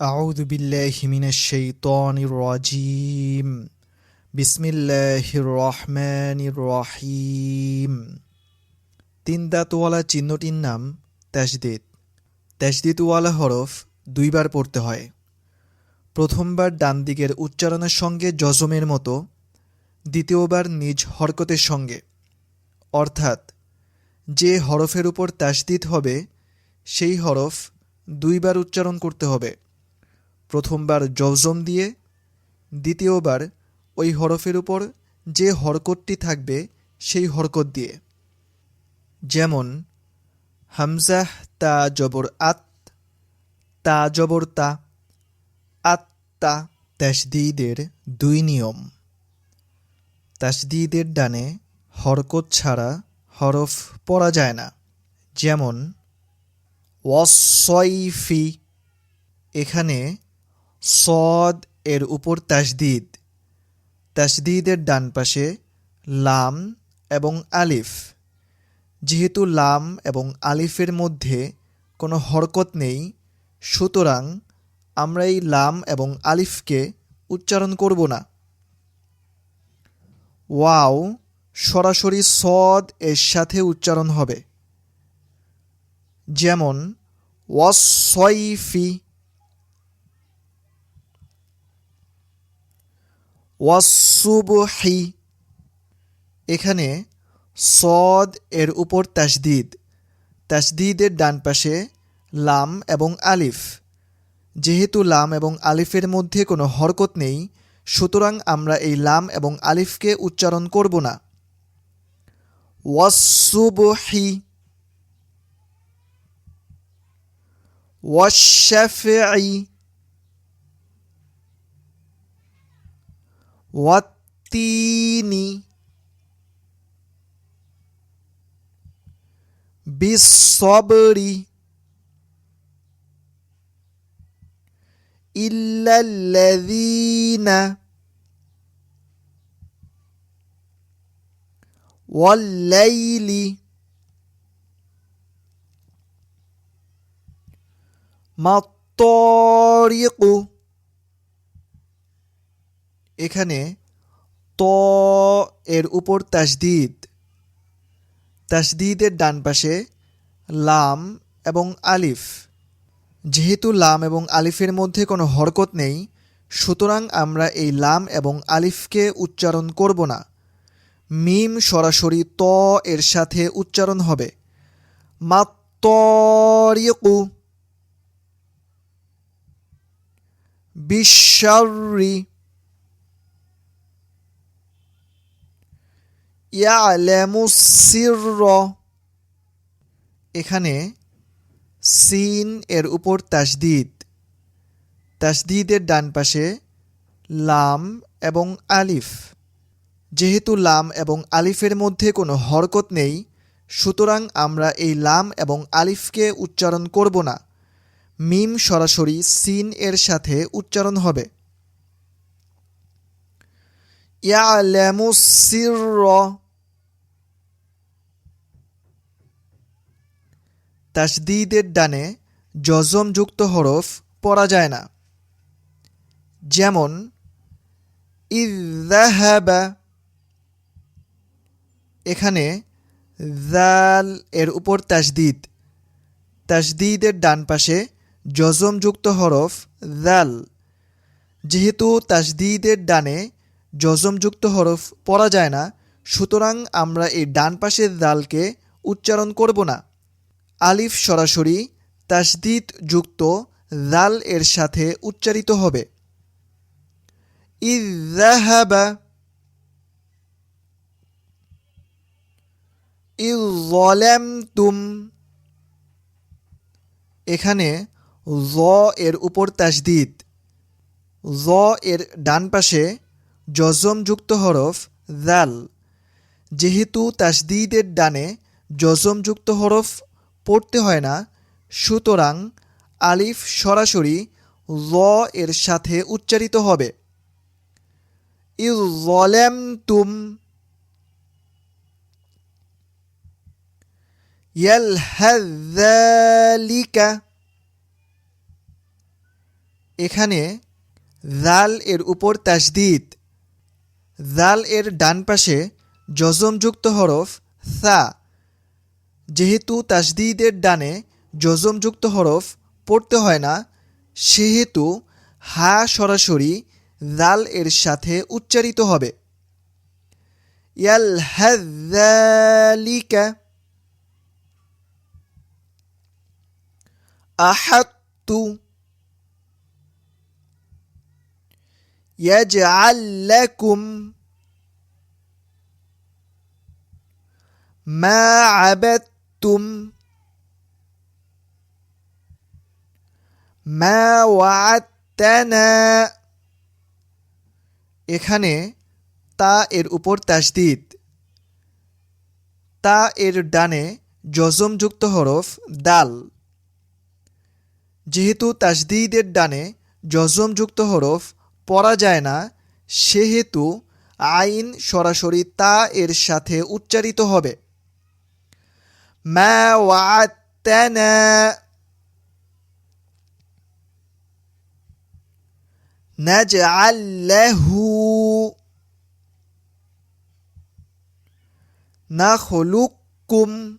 أعوذ بالله من الشيطان الرجيم بسم الله الرحمن الرحيم তিন দাঁতওয়ালা চিহ্নটির নাম তাসদিদ তাসদিদওয়ালা হরফ দুইবার পড়তে হয় প্রথমবার ডান দিকের উচ্চারণের সঙ্গে জজমের মতো দ্বিতীয়বার নিজ হরকতের সঙ্গে অর্থাৎ যে হরফের উপর তাসদিদ হবে সেই হরফ দুইবার উচ্চারণ করতে হবে প্রথমবার জজম দিয়ে, দ্বিতীয়বার ওই হরফের উপর যে হরকতটি থাকবে সেই হরকত দিয়ে। যেমন হামজাহ তা জবর আত, তা জবর তা আত্মা তাসদিদের দুই নিয়ম। তাসদিদের ডানে হরকত ছাড়া হরফ পড়া যায় না। যেমন ওয়াসইফি এখানে সদ এর উপর তাসদিদ। তাসদিদের ডান পাশে লাম এবং আলিফ। যেহেতু লাম এবং আলিফের মধ্যে কোনো হরকত নেই, সুতরাং আমরা এই লাম এবং আলিফকে উচ্চারণ করব না। ওয়াও সরাসরি সদ এর সাথে উচ্চারণ হবে। যেমন ওয়াসইফি ওয়াসুবহি এখানে সদ এর উপর তাসদিদ। তাসদিদের ডান পাশে লাম এবং আলিফ। যেহেতু লাম এবং আলিফের মধ্যে কোনো হরকত নেই, সুতরাং আমরা এই লাম এবং আলিফকে উচ্চারণ করব না। ওয়াসুবহি ওয়াশাফি والتين بالصبر إلا الذين والليل ما الطارق এখানে ত এর উপর তাসদিদ। তাসদিদের ডান পাশে লাম এবং আলিফ। যেহেতু লাম এবং আলিফের মধ্যে কোনো হরকত নেই, সুতরাং আমরা এই লাম এবং আলিফকে উচ্চারণ করব না। মিম সরাসরি ত এর সাথে উচ্চারণ হবে। মাত্তরিকু। বিশ্বরি ইয়ালেমুসির এখানে সিন এর উপর তাসদিদ। তাসদিদের ডান পাশে লাম এবং আলিফ। যেহেতু লাম এবং আলিফের মধ্যে কোনো হরকত নেই, সুতরাং আমরা এই লাম এবং আলিফকে উচ্চারণ করব না। মিম সরাসরি সিন এর সাথে উচ্চারণ হবে। ইয়া ইয়ালেমুসির তাসদিদের ডানে জজমযুক্ত হরফ পড়া যায় না। যেমন এখানে জাল এর উপর তাসদিদ। তাসদিদের ডান পাশে জজমযুক্ত হরফ জাল যেহেতু তাসদিদের ডানে জজমযুক্ত হরফ পড়া যায় না, সুতরাং আমরা এই ডান পাশের দালকে উচ্চারণ করব না। আলিফ সরাসরি তাসদিদ যুক্ত জাল এর সাথে উচ্চারিত হবে। তুম এখানে জ এর উপর তাসদিদ। জ এর ডান পাশে জজমযুক্ত হরফ জাল যেহেতু তাসদিদের ডানে জজমযুক্ত হরফ পড়তে হয় না। সুতরাং আলিফ সরাসরি ল এর সাথে উচ্চারিত হবে। ইম তুম এখানে জাল এর উপর তাসদিদ। জাল এর ডান পাশে যজমযুক্ত হরফ সা। যেহেতু তাসদিদের ডানে যজমযুক্ত হরফ পড়তে হয় না সেহেতু হা সরাসরি জাল এর সাথে উচ্চারিত হবে ইয়াল হালিকা আহাত্তু يجعل لكم ما তুম মা ওয়াত্তানা এখানে তা এর উপর তাসদিদ। তা এর ডানে যুক্ত হরফ দাল। যেহেতু তাসদিদের ডানে যুক্ত হরফ পড়া যায় না, সেহেতু আইন সরাসরি তা এর সাথে উচ্চারিত হবে। ما وعدتنا. نجعل له نخلقكم